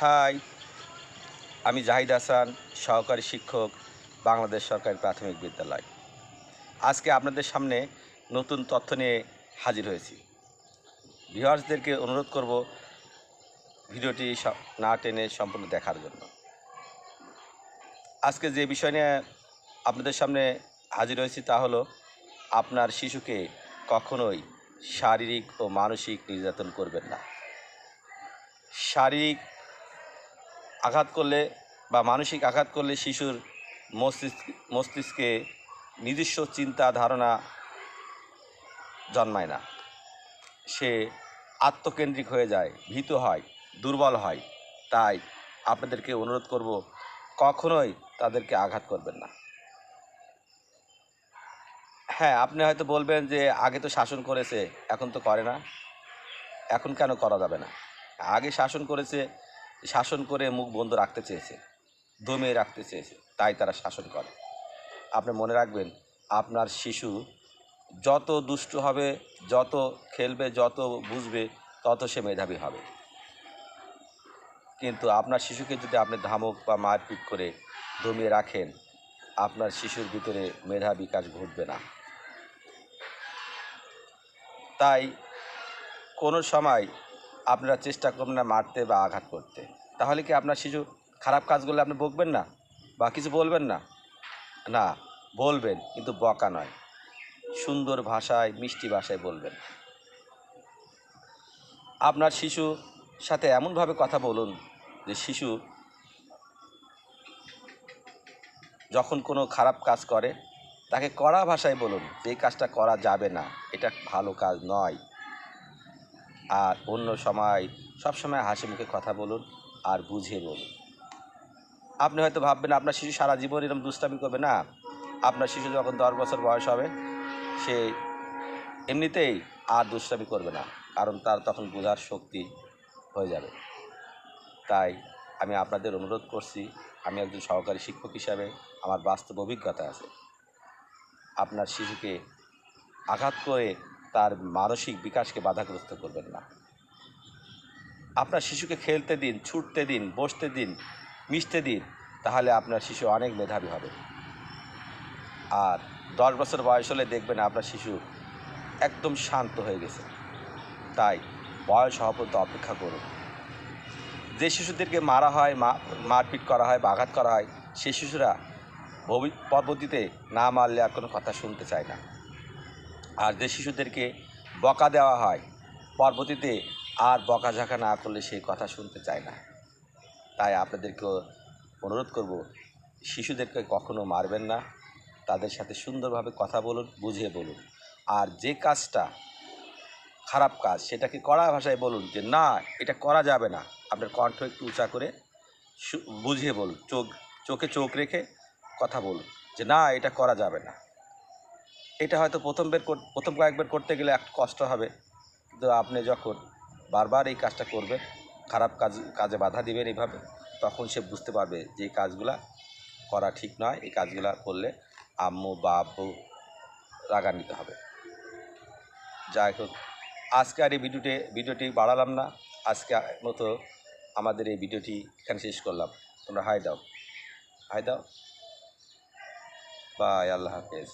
High. আমি জাহিদ হাসান, সহকারী শিক্ষক, বাংলাদেশ সরকারি প্রাথমিক বিদ্যালয়। আজকে আপনাদের সামনে নতুন তথ্য নিয়ে হাজির হয়েছি। ভিউয়ার্সদেরকে অনুরোধ করব ভিডিওটি না টেনে সম্পূর্ণ দেখার জন্য। আজকে যে বিষয় নিয়ে আপনাদের সামনে হাজির হয়েছি তা হলো, আপনার শিশুকে কখনোই শারীরিক ও মানসিক নির্যাতন করবেন না। শারীরিক আঘাত করলে বা মানসিক আঘাত করলে শিশুর মস্তিষ্ক, মস্তিষ্কে নিজস্ব চিন্তা ধারণা জন্মায় না। সে আত্মকেন্দ্রিক হয়ে যায়, ভীত হয়, দুর্বল হয়। তাই আপনাদেরকে অনুরোধ করব, কখনোই তাদেরকে আঘাত করবেন না। হ্যাঁ আপনি হয়তো বলবেন যে, আগে তো শাসন করেছে, এখন তো করে না। এখন কেন করা যাবে না? আগে শাসন করেছে শাসন করে মুখ বন্ধ রাখতে চেয়েছে দমিয়ে রাখতে চেয়েছে, তাই তারা শাসন করে। আপনি মনে রাখবেন, আপনার শিশু যত দুষ্ট হবে, যত খেলবে, যত বুঝবে, তত সে মেধাবী হবে। কিন্তু আপনার শিশুকে যদি আপনি ধামক বা মারপিট করে দমিয়ে রাখেন, আপনার শিশুর ভিতরে মেধা বিকাশ ঘটবে না। তাই কোনো সময় আপনারা চেষ্টা করবেন না মারতে বা আঘাত করতে। তাহলে কি আপনার শিশু খারাপ কাজগুলো আপনি বকবেন না? বা কিছু বলবেন না? না, বলবেন, কিন্তু বকা নয়। সুন্দর ভাষায়, মিষ্টি ভাষায় বলবেন। আপনার শিশু সাথে এমনভাবে কথা বলুন যে শিশু যখন কোনো খারাপ কাজ করে, তাকে কড়া ভাষায় বলুন যে কাজটা করা যাবে না, এটা ভালো কাজ নয়। আর অন্য সময়, সব সময় হাসি মুখে কথা বলুন আর বুঝিয়ে বলুন। আপনি হয়তো ভাববেন, আপনার শিশু সারা জীবন এরকম দুষ্টামি করবে না। আপনার শিশু যখন দশ বছর বয়স হবে, সে এমনিতেই আর দুষ্টামি করবে না, কারণ তার তখন বোঝার শক্তি হয়ে যাবে। তাই আমি আপনাদের অনুরোধ করছি, আমি একজন সহকারী শিক্ষক হিসাবে আমার বাস্তব অভিজ্ঞতা আছে। আপনার শিশুকে আঘাত করে তার মানসিক বিকাশকে বাধাগ্রস্ত করবেন না। আপনার শিশুকে খেলতে দিন, ছুটতে দিন, বসতে দিন, মিশতে দিন, তাহলে আপনার শিশু অনেক মেধাবী হবে। আর দশ বছর বয়স হলে দেখবেন আপনার শিশু একদম শান্ত হয়ে গেছে। তাই বয়স হওয়া পর্যন্ত অপেক্ষা করুন। যে শিশুদেরকে মারা হয় মারপিট করা হয় বা আঘাত করা হয়, সেই শিশুরা ভবি, পরবর্তীতে না মারলে আর কোনো কথা শুনতে চায় না। আর যে শিশুদেরকে বকা দেওয়া হয় পরবর্তীতে আর বকাঝাকা না করলে সেই কথা শুনতে চায় না। তাই আপনাদেরকে অনুরোধ করব, শিশুদেরকে কখনো মারবেন না। তাদের সাথে সুন্দরভাবে কথা বলুন, বুঝিয়ে বলুন। আর যে কাজটা খারাপ কাজ, সেটাকে কড়া ভাষায় বলুন যে, না, এটা করা যাবে না। আপনার কণ্ঠ একটু উঁচা করে বুঝিয়ে বলুন, চোখ, চোখে চোখ রেখে কথা বলুন যে, না, এটা করা যাবে না। এটা হয়তো প্রথম বের প্রথম কয়েকবার করতে গেলে একটু কষ্ট হবে। কিন্তু আপনি যখন বারবার এই কাজটা করবেন, খারাপ কাজ, কাজে বাধা দিবেন এইভাবে তখন সে বুঝতে পারবে যে এই কাজগুলা করা ঠিক নয়, এই কাজগুলা করলে আম্মু বা আব্বু রাগান্বিত হবে। যাই হোক, আজকে আর এই ভিডিওটি ভিডিওটি বাড়ালাম না। আজকে মতো আমাদের এই ভিডিওটি এখানে শেষ করলাম। তোমরা হাই দাও। হাই দাও। বাই, আল্লাহ হাফেজ।